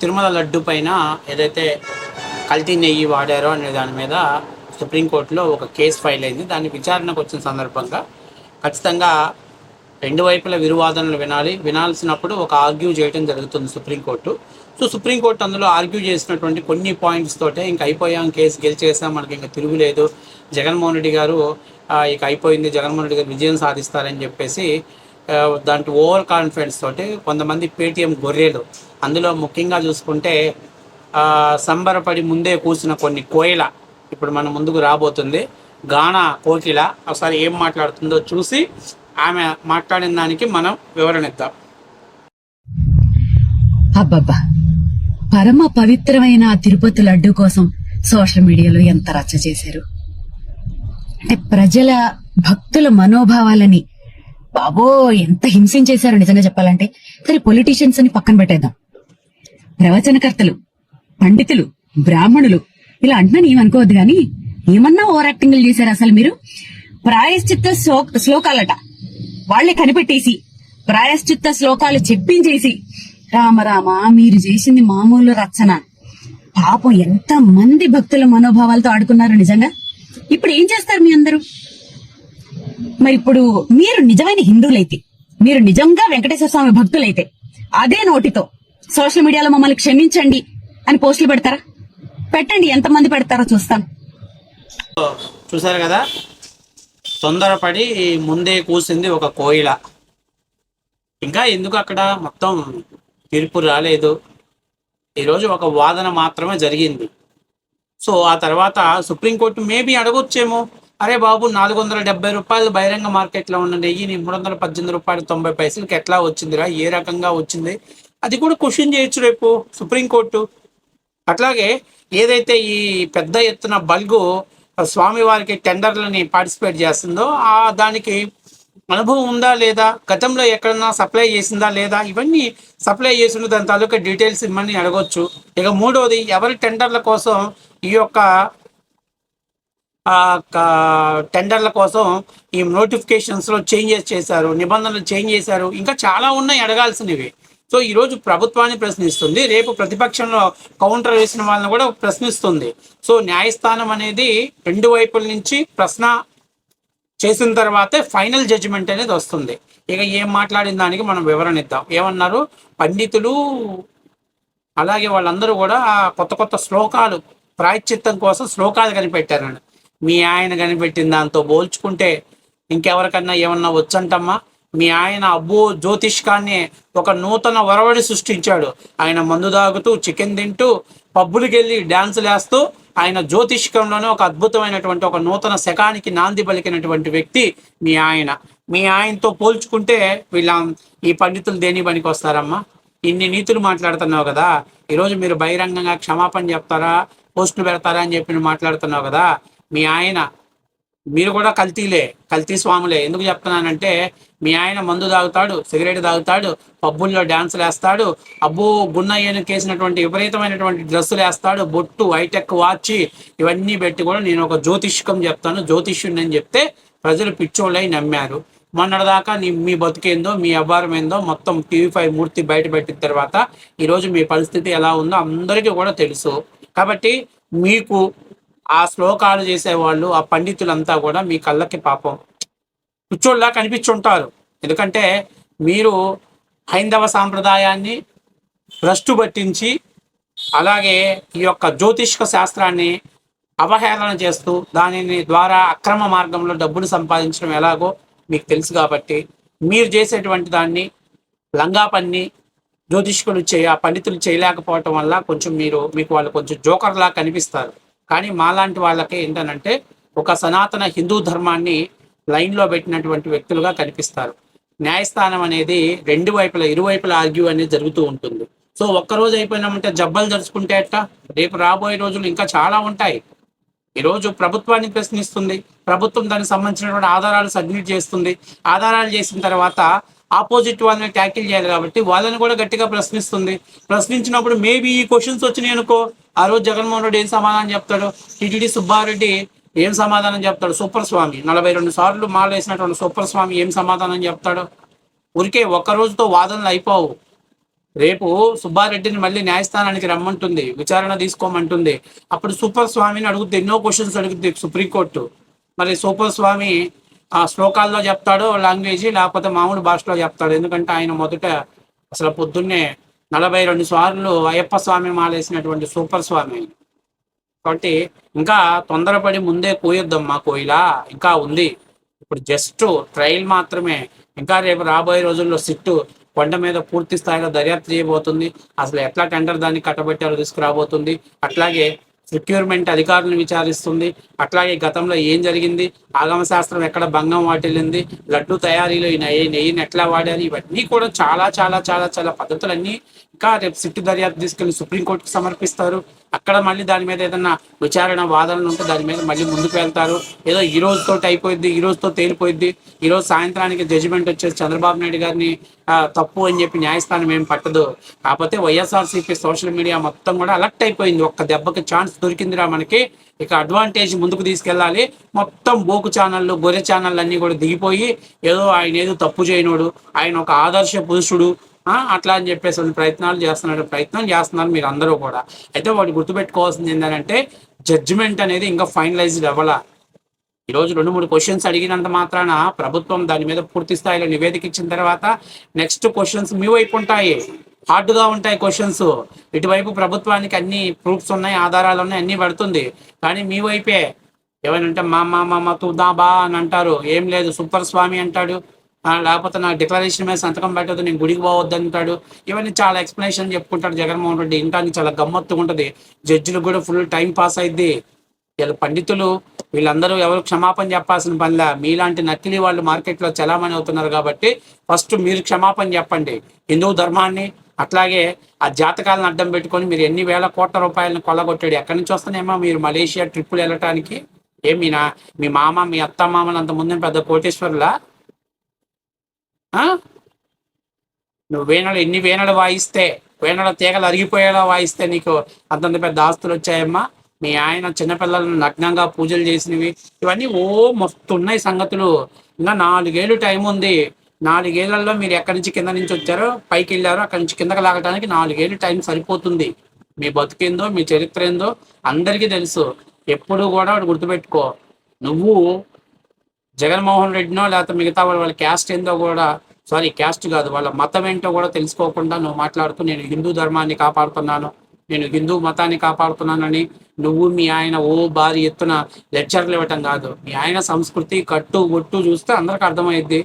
తిరుమల లడ్డు పైన ఏదైతే కల్తీ నెయ్యి వాడారో అనే దాని మీద సుప్రీంకోర్టులో ఒక కేసు ఫైల్ అయింది. దాని విచారణకు వచ్చిన సందర్భంగా ఖచ్చితంగా రెండు వైపుల విరువాదనలు వినాలి. వినాల్సినప్పుడు ఒక ఆర్గ్యూ చేయడం జరుగుతుంది supreme court so supreme court అందులో ఆర్గ్యూ చేసినటువంటి కొన్ని పాయింట్స్ తోటే ఇంక అయిపోయాం కేసు గెలిచేసాం మనకి ఇంకా తిరుగులేదు జగన్మోహన్ రెడ్డి గారు ఇక అయిపోయింది జగన్మోహన్ రెడ్డి గారు విజయం సాధిస్తారని చెప్పేసి దాంట్లో ఓవర్ కాన్ఫిడెన్స్ తోటి కొంతమంది పేటీఎం గొర్రెలు. అందులో ముఖ్యంగా చూసుకుంటే ఆ, సంబరపడి ముందే కూర్చున్న కొన్ని కోయిల ఇప్పుడు మన ముందుకు రాబోతుంది. గానా కోకిల ఒకసారి ఏం మాట్లాడుతుందో చూసి ఆమె మాట్లాడిన దానికి మనం వివరణ ఇద్దాం. అబ్బబ్బా! పరమ పవిత్రమైన తిరుపతి లడ్డు కోసం సోషల్ మీడియాలో ఎంత రచ్చ చేశారు. అంటే ప్రజల భక్తుల మనోభావాలని బాబో ఎంత హింసించేశారు నిజంగా చెప్పాలంటే. సరే పొలిటీషియన్స్ అని పక్కన పెట్టేద్దాం. ప్రవచనకర్తలు పండితులు బ్రాహ్మణులు ఇలా అంటున్నాను ఏమనుకోవద్దు కానీ ఏమన్నా ఓవర్ యాక్టింగ్లు చేశారు అసలు మీరు? ప్రాయశ్చిత్త శ్లో- శ్లోకాలట. వాళ్ళే కనిపెట్టేసి ప్రాయశ్చిత్త శ్లోకాలు చెప్పించేసి రామ రామ మీరు చేసింది మామూలు రచన. పాపం ఎంత మంది భక్తుల మనోభావాలతో ఆడుకున్నారు నిజంగా. ఇప్పుడు ఏం చేస్తారు మీ అందరూ? మరి ఇప్పుడు మీరు నిజమైన హిందువులైతే మీరు నిజంగా వెంకటేశ్వర స్వామి భక్తులైతే అదే నోటితో సోషల్ మీడియాలో మమ్మల్ని క్షమించండి అని పోస్టులు పెడతారా? పెట్టండి ఎంతమంది పెడతారో చూస్తాను. చూసారు కదా? తొందరపడి ముందే కూసింది ఒక కోయిల. ఇంకా ఎందుకు అక్కడ మొత్తం తీర్పు రాలేదు? ఈరోజు ఒక వాదన మాత్రమే జరిగింది. సో ఆ తర్వాత సుప్రీంకోర్టు మేబీ అడగొచ్చేమో. అరే బాబు నాలుగు వందల డెబ్బై రూపాయలు బహిరంగ మార్కెట్లో ఉన్న నెయ్యిని మూడు వందల పద్దెనిమిది రూపాయలు తొంభై పైసలకి ఎట్లా వచ్చిందిరా? ఏ రకంగా వచ్చింది? అది కూడా క్వశ్చన్ చేయొచ్చు రేపు సుప్రీంకోర్టు అట్లాగే ఏదైతే ఈ పెద్ద ఎత్తున బల్గు స్వామివారికి టెండర్లని పార్టిసిపేట్ చేస్తుందో ఆ దానికి అనుభవం ఉందా లేదా? గతంలో ఎక్కడన్నా సప్లై చేసిందా లేదా? ఇవన్నీ సప్లై చేసిన దాని తాలూకా డీటెయిల్స్ ఇమ్మని అడగొచ్చు. ఇక మూడవది ఎవరి టెండర్ల కోసం ఈ యొక్క టెండర్ల కోసం ఈ నోటిఫికేషన్స్లో చేంజెస్ చేశారు నిబంధనలు చేంజ్ చేశారు ఇంకా చాలా ఉన్నాయి అడగాల్సినవి. సో ఈరోజు ప్రభుత్వాన్ని ప్రశ్నిస్తుంది రేపు ప్రతిపక్షంలో కౌంటర్ వేసిన వాళ్ళని కూడా ప్రశ్నిస్తుంది. సో న్యాయస్థానం అనేది రెండు వైపుల నుంచి ప్రశ్న చేసిన తర్వాతే ఫైనల్ జడ్జిమెంట్ అనేది వస్తుంది. ఇక ఏం మాట్లాడిన దానికి మనం వివరణ ఇద్దాం. ఏమన్నారు? పండితులు అలాగే వాళ్ళందరూ కూడా కొత్త కొత్త శ్లోకాలు ప్రాయశ్చిత్తం కోసం శ్లోకాలు కనిపెట్టారండి మీ ఆయన కనిపెట్టిన దాంతో పోల్చుకుంటే ఇంకెవరికన్నా ఏమన్నా వచ్చంటమ్మా? మీ ఆయన అబ్బో జ్యోతిష్కాన్ని ఒక నూతన వరవడి సృష్టించాడు. ఆయన మందు తాగుతూ చికెన్ తింటూ పబ్బులకి వెళ్ళి డ్యాన్సులు వేస్తూ ఆయన జ్యోతిష్కంలోనే ఒక అద్భుతమైనటువంటి ఒక నూతన శకానికి నాంది పలికినటువంటి వ్యక్తి మీ ఆయన. మీ ఆయనతో పోల్చుకుంటే వీళ్ళ ఈ పండితులు దేని పనికి వస్తారమ్మా? ఇన్ని నీతులు మాట్లాడుతున్నావు కదా. ఈరోజు మీరు బహిరంగంగా క్షమాపణ చెప్తారా? పోస్టులు పెడతారా అని చెప్పి మాట్లాడుతున్నావు కదా. మీ ఆయన మీరు కూడా కల్తీలే కల్తీ స్వాములే. ఎందుకు చెప్తున్నానంటే మీ ఆయన మందు తాగుతాడు సిగరెట్ తాగుతాడు పబ్బుల్లో డ్యాన్సులు వేస్తాడు అబ్బో గున్నయ్యను కేసినటువంటి విపరీతమైనటువంటి డ్రెస్సులు వేస్తాడు బొట్టు హైటెక్ వాచ్ ఇవన్నీ పెట్టి కూడా నేను ఒక జ్యోతిష్కం చెప్తాను. జ్యోతిష్యుడిని అని చెప్తే ప్రజలు పిచ్చోళ్ళై నమ్మారు. మొన్నటిదాకా నీ మీ బతికేందో మీ అభారం ఏందో మొత్తం టీవీ ఫైవ్ మూర్తి బయట పెట్టిన తర్వాత ఈరోజు మీ పరిస్థితి ఎలా ఉందో అందరికీ కూడా తెలుసు. కాబట్టి మీకు ఆ శ్లోకాలు చేసేవాళ్ళు ఆ పండితులంతా కూడా మీ కళ్ళకి పాపం. కూర్చోళ్ళ కనిపించుంటారు. ఎందుకంటే మీరు హైందవ సాంప్రదాయాన్ని భ్రష్టు పట్టించి అలాగే ఈ యొక్క జ్యోతిష్క శాస్త్రాన్ని అవహేళన చేస్తూ దానిని ద్వారా అక్రమ మార్గంలో డబ్బులు సంపాదించడం ఎలాగో మీకు తెలుసు కాబట్టి మీరు చేసేటువంటి దాన్ని లంగా పన్ని జ్యోతిష్కులు చేయ ఆ పండితులు చేయలేకపోవటం వల్ల కొంచెం మీరు మీకు వాళ్ళు కొంచెం జోకర్లా కనిపిస్తారు. కానీ మాలాంటి వాళ్ళకి ఏంటనంటే ఒక సనాతన హిందూ ధర్మాన్ని లైన్లో పెట్టినటువంటి వ్యక్తులుగా కనిపిస్తారు. న్యాయస్థానం అనేది రెండు వైపుల ఇరువైపుల ఆర్గ్యూ అనేది జరుగుతూ ఉంటుంది. సో ఒక్క రోజు అయిపోయినామంటే జబ్బలు జరుచుకుంటే అట్ట రేపు రాబోయే రోజులు ఇంకా చాలా ఉంటాయి. ఈరోజు ప్రభుత్వాన్ని ప్రశ్నిస్తుంది. ప్రభుత్వం దానికి సంబంధించినటువంటి ఆధారాలు సబ్మిట్ చేస్తుంది. ఆధారాలు చేసిన తర్వాత ఆపోజిట్ వాళ్ళని ట్యాకిల్ చేయాలి కాబట్టి వాళ్ళని కూడా గట్టిగా ప్రశ్నిస్తుంది. ప్రశ్నించినప్పుడు మేబీ ఈ క్వశ్చన్స్ వచ్చినాయి అనుకో ఆ రోజు జగన్మోహన్ రెడ్డి ఏం సమాధానం చెప్తాడు? టిటిడి సుబ్బారెడ్డి ఏం సమాధానం చెప్తాడు? సూపర్ స్వామి నలభై రెండు సార్లు మాలేసినటువంటి సూపర్ స్వామి ఏం సమాధానం చెప్తాడు? ఊరికే ఒక్క రోజుతో వాదనలు అయిపోవు. రేపు సుబ్బారెడ్డిని మళ్ళీ న్యాయస్థానానికి రమ్మంటుంది విచారణ తీసుకోమంటుంది. అప్పుడు సూపర్ స్వామిని అడుగుద్ది ఎన్నో క్వశ్చన్స్ అడుగుద్ది సుప్రీంకోర్టు. మరి సూపర్ స్వామి ఆ శ్లోకాల్లో చెప్తాడో లాంగ్వేజ్ లేకపోతే మామూలు భాషలో చెప్తాడు. ఎందుకంటే ఆయన మొదట అసలు పొద్దున్నే నలభై రెండు సార్లు అయ్యప్ప స్వామి మాలేసినటువంటి సూపర్ స్వామి. కాబట్టి ఇంకా తొందరపడి ముందే కోయొద్దమ్మా కోయిలా. ఇంకా ఉంది. ఇప్పుడు జస్ట్ ట్రయల్ మాత్రమే. ఇంకా రేపు రాబోయే రోజుల్లో సిట్టు కొండ మీద పూర్తి స్థాయిలో దర్యాప్తు చేయబోతుంది. అసలు ఎట్లా టెండర్ దాన్ని కట్టబెట్టారో తీసుకురాబోతుంది. అట్లాగే సెక్యూర్మెంట్ అధికారులను విచారిస్తుంది. అట్లాగే గతంలో ఏం జరిగింది? ఆగమ శాస్త్రం ఎక్కడ భంగం వాటిల్లింది? లడ్డు తయారీలో ఈ నెయ్యి నెయ్యిని ఎట్లా వాడారు? ఇవన్నీ కూడా చాలా చాలా చాలా చాలా పద్ధతులన్నీ ఇంకా రేపు సిట్టు దర్యాప్తు తీసుకెళ్ళి సుప్రీంకోర్టుకు సమర్పిస్తారు. అక్కడ మళ్ళీ దాని మీద ఏదన్నా విచారణ వాదనలు ఉంటే దాని మీద మళ్ళీ ముందుకు వెళ్తారు. ఏదో ఈ రోజుతో అయిపోయింది ఈ రోజుతో తేలిపోయింది ఈ రోజు సాయంత్రానికి జడ్జిమెంట్ వచ్చేసి చంద్రబాబు నాయుడు గారిని తప్పు అని చెప్పి న్యాయస్థానం ఏం పట్టదు. కాకపోతే వైఎస్ఆర్సీపీ సోషల్ మీడియా మొత్తం కూడా అలర్ట్ అయిపోయింది. ఒక్క దెబ్బకి ఛాన్స్ దొరికిందిరా మనకి. ఇక అడ్వాంటేజ్ ముందుకు తీసుకెళ్ళాలి. మొత్తం బోకు ఛానళ్ళు గొర్రె ఛానళ్ళు అన్ని కూడా దిగిపోయి ఏదో ఆయన ఏదో తప్పు చేయనోడు. ఆయన ఒక ఆదర్శ పురుషుడు. అట్లా అని చెప్పేసి ప్రయత్నాలు చేస్తున్నాడు ప్రయత్నం చేస్తున్నారు మీరు అందరూ కూడా. అయితే వాటి గుర్తుపెట్టుకోవాల్సింది ఏంటంటే జడ్జిమెంట్ అనేది ఇంకా ఫైనలైజ్డ్ అవ్వాల. ఈరోజు రెండు మూడు క్వశ్చన్స్ అడిగినంత మాత్రాన ప్రభుత్వం దాని మీద పూర్తి స్థాయిలో నివేదిక ఇచ్చిన తర్వాత నెక్స్ట్ క్వశ్చన్స్ మీ వైపు ఉంటాయి. హార్డ్గా ఉంటాయి క్వశ్చన్స్ ఇటువైపు ప్రభుత్వానికి అన్ని ప్రూఫ్స్ ఉన్నాయి ఆధారాలు ఉన్నాయి అన్ని పడుతుంది. కానీ మీ వైపే. ఏమైనా మా మా మా తూ తుదా బా అని అంటారు. ఏం లేదు సూపర్ స్వామి అంటాడు. లేకపోతే నా డిక్లరేషన్ మీద సంతకం పెట్టదు నేను గుడికి పోవద్దు అంటాడు. ఇవన్నీ చాలా ఎక్స్ప్లెనేషన్ చెప్పుకుంటాడు జగన్మోహన్ రెడ్డి. ఇంటానికి చాలా గమ్మత్తుగా ఉంటుంది. జడ్జిలకు కూడా ఫుల్ టైం పాస్ అయింది వీళ్ళ పండితులు వీళ్ళందరూ ఎవరు క్షమాపణ చెప్పాల్సిన పనిలా. మీలాంటి నకిలీ వాళ్ళు మార్కెట్లో చలామణి అవుతున్నారు కాబట్టి ఫస్ట్ మీరు క్షమాపణ చెప్పండి. హిందూ ధర్మాన్ని అట్లాగే ఆ జాతకాలను అడ్డం పెట్టుకొని మీరు ఎన్ని వేల కోట్ల రూపాయలను కొల్లగొట్టాడు. ఎక్కడి నుంచి వస్తున్నాయేమో మీరు మలేషియా ట్రిప్పులు వెళ్ళటానికి? ఏం మీ మీ మామ మీ అత్త మామలు అంత ముందు పెద్ద కోటేశ్వరులా? నువ్వు వేణలు ఎన్ని వేణలు వాయిస్తే వేణల తీగలు అరిగిపోయేలా వాయిస్తే నీకు అంతంత పెద్ద ఆస్తులు వచ్చాయమ్మా. మీ ఆయన చిన్నపిల్లలను నగ్నంగా పూజలు చేసినవి. ఇవన్నీ ఓ మస్తు ఉన్నాయి సంగతులు. ఇంకా నాలుగేళ్ళు టైం ఉంది. నాలుగేళ్ళలో మీరు ఎక్కడి నుంచి కింద నుంచి వచ్చారో పైకి వెళ్ళారో అక్కడి నుంచి కిందకి లాగడానికి నాలుగేళ్ళు టైం సరిపోతుంది. మీ బతుకేందో మీ చరిత్ర ఏందో అందరికీ తెలుసు. ఎప్పుడు కూడా గుర్తుపెట్టుకో. నువ్వు జగన్మోహన్ రెడ్డినో లేకపోతే మిగతా వాళ్ళ వాళ్ళ క్యాస్ట్ ఏందో కూడా సారీ క్యాస్ట్ కాదు వాళ్ళ మతం ఏంటో కూడా తెలుసుకోకుండా నువ్వు మాట్లాడుతూ నేను హిందూ ధర్మాన్ని కాపాడుతున్నాను నేను హిందూ మతాన్ని కాపాడుతున్నానని నువ్వు మీ ఆయన ఓ భారీ ఎత్తున లెక్చర్లు ఇవ్వటం కాదు. మీ ఆయన సంస్కృతి కట్టు ఒట్టు చూస్తే అందరికి అర్థమైద్ది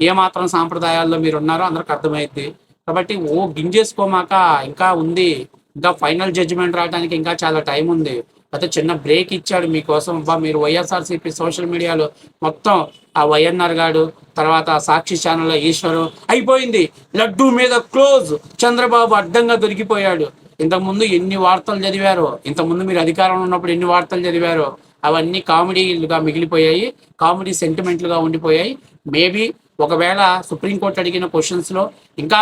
ఏ మాత్రం సాంప్రదాయాల్లో మీరు ఉన్నారో అందరికి అర్థమైద్ది కాబట్టి ఓ గింజేసుకోమాక ఇంకా ఉంది. ఇంకా ఫైనల్ జడ్జిమెంట్ రావడానికి ఇంకా చాలా టైం ఉంది. అయితే చిన్న బ్రేక్ ఇచ్చాడు మీకోసం. అబ్బా మీరు వైఎస్ఆర్సీపీ సోషల్ మీడియాలో మొత్తం ఆ వైఎన్ఆర్ గాడు తర్వాత సాక్షి ఛానల్లో ఈశ్వరు అయిపోయింది. లడ్డూ మీద క్లోజ్ చంద్రబాబు అడ్డంగా దొరికిపోయాడు. ఇంతకుముందు ఎన్ని వార్తలు చదివారో ఇంతకుముందు మీరు అధికారంలో ఉన్నప్పుడు ఎన్ని వార్తలు చదివారో అవన్నీ కామెడీలుగా మిగిలిపోయాయి. కామెడీ సెంటిమెంట్లుగా ఉండిపోయాయి. మేబీ ఒకవేళ సుప్రీంకోర్టు అడిగిన క్వశ్చన్స్లో ఇంకా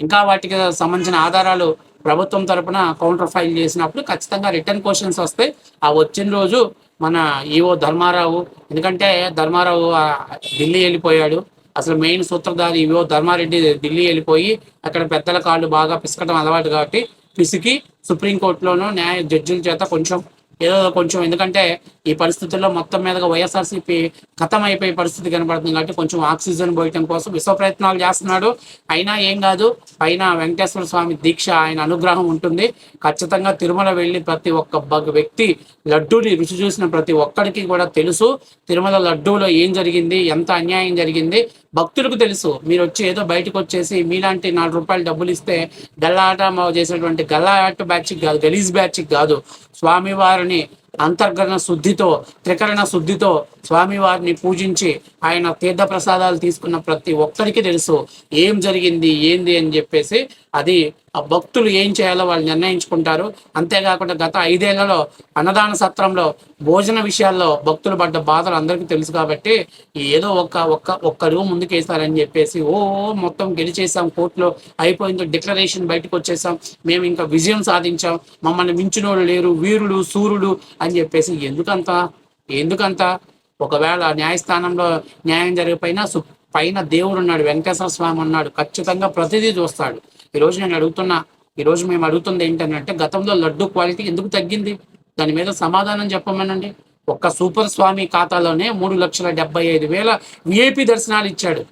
ఇంకా వాటికి సంబంధించిన ఆధారాలు ప్రభుత్వం తరపున కౌంటర్ ఫైల్ చేసినప్పుడు ఖచ్చితంగా రిటర్న్ క్వశ్చన్స్ వస్తాయి. ఆ వచ్చిన రోజు మన ఈఓ ధర్మారావు ఎందుకంటే ధర్మారావు ఢిల్లీ వెళ్ళిపోయాడు. అసలు మెయిన్ సూత్రధారి ఈవో ధర్మారెడ్డి ఢిల్లీ వెళ్ళిపోయి అక్కడ పెద్దల కాళ్ళు బాగా పిసకటం అలవాటు కాబట్టి పిసికి సుప్రీంకోర్టులోనూ న్యాయ జడ్జిల చేత కొంచెం ఏదో కొంచెం ఎందుకంటే ఈ పరిస్థితుల్లో మొత్తం మీదగా వైఎస్ఆర్సీపీ ఖతం అయిపోయే పరిస్థితి కనబడుతుంది కాబట్టి కొంచెం ఆక్సిజన్ పోయటం కోసం విశ్వ ప్రయత్నాలు చేస్తున్నాడు. అయినా ఏం కాదు పైన వెంకటేశ్వర స్వామి దీక్ష ఆయన అనుగ్రహం ఉంటుంది. ఖచ్చితంగా తిరుమల వెళ్ళి ప్రతి ఒక్క బ- వ్యక్తి లడ్డూని రుచి చూసిన ప్రతి ఒక్కరికి కూడా తెలుసు తిరుమల లడ్డూలో ఏం జరిగింది ఎంత అన్యాయం జరిగింది. భక్తులకు తెలుసు మీరు వచ్చి ఏదో బయటకు వచ్చేసి మీలాంటి నాలుగు రూపాయలు డబ్బులు ఇస్తే గల్లాట చేసినటువంటి ఆట బ్యాచిక్ కాదు గలీజ్ బ్యాచ్కి కాదు. స్వామివారిని అంతర్గత శుద్ధితో త్రికరణ శుద్ధితో స్వామివారిని పూజించి ఆయన తీర్థ ప్రసాదాలు తీసుకున్న ప్రతి ఒక్కరికి తెలుసు ఏం జరిగింది ఏంది అని చెప్పేసి. అది ఆ భక్తులు ఏం చేయాలో వాళ్ళు నిర్ణయించుకుంటారు. అంతేకాకుండా గత ఐదేళ్ళలో అన్నదాన సత్రంలో భోజన విషయాల్లో భక్తులు పడ్డ బాధలు అందరికీ తెలుసు కాబట్టి ఏదో ఒక్క ఒక్క ఒక్క అడుగు ముందుకేస్తారని చెప్పేసి ఓ మొత్తం గెలిచేసాం కోర్టులో అయిపోయిందో డిక్లరేషన్ బయటకు వచ్చేసాం మేము ఇంకా విజయం సాధించాం. మమ్మల్ని మించినోళ్ళు లేరు వీరుడు సూర్యుడు అని చెప్పేసి ఎందుకంత ఎందుకంత? ఒకవేళ న్యాయస్థానంలో న్యాయం జరిగిపోయినా సు- పైన దేవుడు ఉన్నాడు వెంకటేశ్వర స్వామి ఉన్నాడు ఖచ్చితంగా ప్రతిదీ చూస్తాడు. ఈరోజు నేను అడుగుతున్నా ఈరోజు మేము అడుగుతుంది ఏంటంటే గతంలో లడ్డు క్వాలిటీ ఎందుకు తగ్గింది? దాని మీద సమాధానం చెప్పమనండి. ఒక్క సూపర్ స్వామి ఖాతాలోనే మూడు లక్షల డెబ్బై ఐదు వేల విఐపి దర్శనాలు ఇచ్చాడు.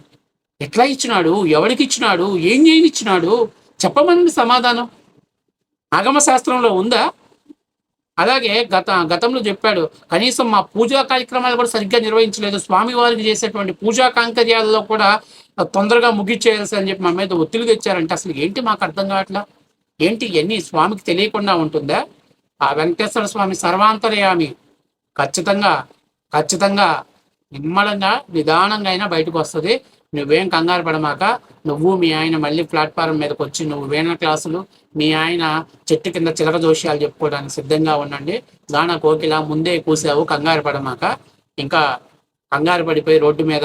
ఎట్లా ఇచ్చినాడు? ఎవరికి ఇచ్చినాడు? ఏం చేయనిచ్చినాడు? చెప్పమనండి సమాధానం. ఆగమ శాస్త్రంలో ఉందా? అలాగే గత గతంలో చెప్పాడు కనీసం మా పూజా కార్యక్రమాలు కూడా సరిగ్గా నిర్వహించలేదు. స్వామివారికి చేసేటువంటి పూజా కాంకర్యాలలో కూడా తొందరగా ముగిచ్చేయాల్సి అని చెప్పి మా మీద ఒత్తిడి తెచ్చారంటే అసలు ఏంటి మాకు అర్థం కావట్లా? ఏంటి ఇవన్నీ స్వామికి తెలియకుండా ఉంటుందా? ఆ వెంకటేశ్వర స్వామి సర్వాంతర్యామి ఖచ్చితంగా ఖచ్చితంగా నిమ్మలంగా నిదానంగా అయినా బయటకు వస్తుంది. నువ్వేం కంగారు పడమాక నువ్వు మీ ఆయన మళ్ళీ ప్లాట్ఫారం మీదకి వచ్చి నువ్వు వేణ క్లాసులు మీ ఆయన చెట్టు కింద చిలక దోషాలు చెప్పుకోవడానికి సిద్ధంగా ఉండండి. గాన కోకిల ముందే కూసావు కంగారు పడమాక. ఇంకా కంగారు పడిపోయి రోడ్డు మీద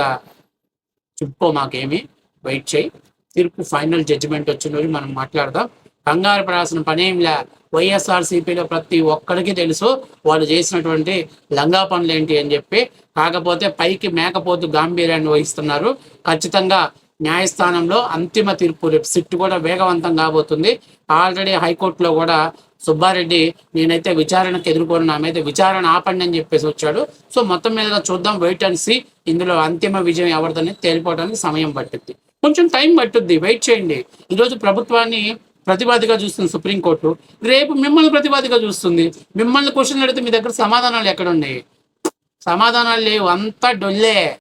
చెప్పుకో మాకేమి వెయిట్ చేయి. తీర్పు ఫైనల్ జడ్జిమెంట్ వచ్చిన రోజు మనం మాట్లాడదాం. కంగారు పడాల్సిన పనేంలే వైఎస్ఆర్సీపీలో ప్రతి ఒక్కడికి తెలుసు వాళ్ళు చేసినటువంటి లంగా పనులు ఏంటి అని చెప్పి. కాకపోతే పైకి మేకపోతు గాంభీర్యాన్ని వహిస్తున్నారు. ఖచ్చితంగా న్యాయస్థానంలో అంతిమ తీర్పు రేపు సిట్ కూడా వేగవంతం కాబోతుంది. ఆల్రెడీ హైకోర్టులో కూడా సుబ్బారెడ్డి నేనైతే విచారణకు ఎదుర్కొని నా మీద విచారణ ఆపండి అని చెప్పేసి వచ్చాడు. సో మొత్తం మీద చూద్దాం వెయిట్ అండ్ సి ఇందులో అంతిమ విజయం ఎవరిదని తేలిపోవడానికి సమయం పట్టుద్ది. కొంచెం టైం పట్టుద్ది వెయిట్ చేయండి. ఈరోజు ప్రభుత్వాన్ని ప్రతివాదిగా చూస్తుంది సుప్రీంకోర్టు రేపు మిమ్మల్ని ప్రతివాదిగా చూస్తుంది. మిమ్మల్ని క్వశ్చన్ అడిగితే మీ దగ్గర సమాధానాలు ఎక్కడ ఉన్నాయి? సమాధానాలు లేవు. అంతా డొల్లే.